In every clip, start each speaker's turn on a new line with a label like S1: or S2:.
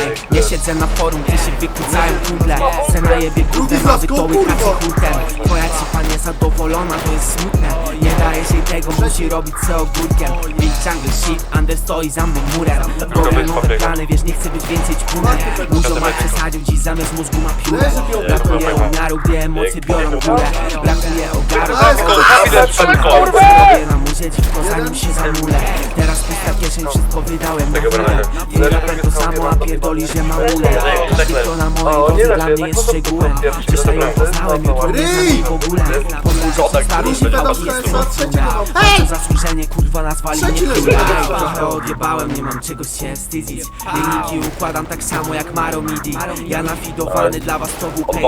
S1: Ej, Nie siedzę na forum, gdzie się wykłócają kumple Se najebie górę, a wy to łykacie hurtem Twoja cipa niezadowolona, to jest smutne. Nie dajesz jej tego, musi robić co ogórkiem. Big jungle shit, under stoi za mną murem. Głowie nowe plany, wiesz, nie chcę być więcej ćpunem Dużo ma przesadził, dziś zamiast mózgu ma piórę. Brakuje umiaru, gdy emocje biorą górę. Brakuje ogaru, Robię na muzie dziwko zanim się zamulę kieszeń, wszystko wydałem na chwilę Nie raper to samo, a pierdoli, że ma ulę. Każdy kto na drodze dla mnie jest szczegółem. Dzisiaj ją poznałem, jutro nie w ogóle. Że przedstawię się, odczułem
S2: pedał.
S1: To zasłużenie, kurwa nazwali mnie królem Trochę odjebałem, nie mam czego się wstydzić. Linijki układam tak samo jak Maro Midi. Ja nafidowany dla was to WP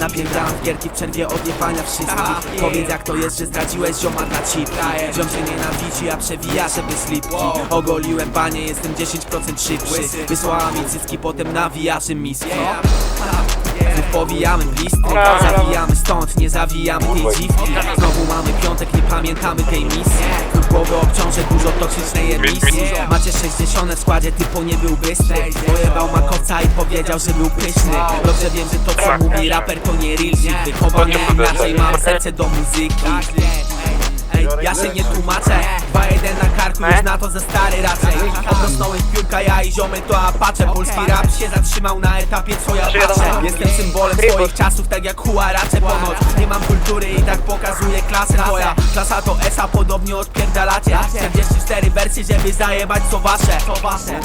S1: Napierdalam w gierki w przerwie odjebania wszystkich. Powiedz jak to jest, że zdradziłeś zioma na chip Ziom się nienawidzi, a przewija, żeby slipki. Ogoliłem panie, jestem 10% szybszy. Wysłała mi cycki, potem nawijaszy miski Znów powijamy blisty Zawijamy stąd, nie zawijamy tej dziwki. Znowu mamy piątek, nie pamiętamy tej misji. Znów głowy obciążę dużo toksycznej emisji. Macie 60 w składzie, typo nie był bystry. Pojebał makowca i powiedział, że był pyszny. Dobrze wiem, że to co mówi raper to nie real. Shit Wychowany inaczej, mam serce do muzyki. Ej, ja się nie tłumaczę. 2-1 to za stary raczej. Obrosnąłem piórka, ja i ziomy to apacze Polski rap się zatrzymał na etapie twoja patrzę. Jestem symbolem swoich czasów, tak jak huaracze ponoć. Nie mam kultury i tak pokazuję klasę. Twoja klasa to esa, podobnie odpierdalacie. 44 wersje, żeby zajebać co wasze. Co wasze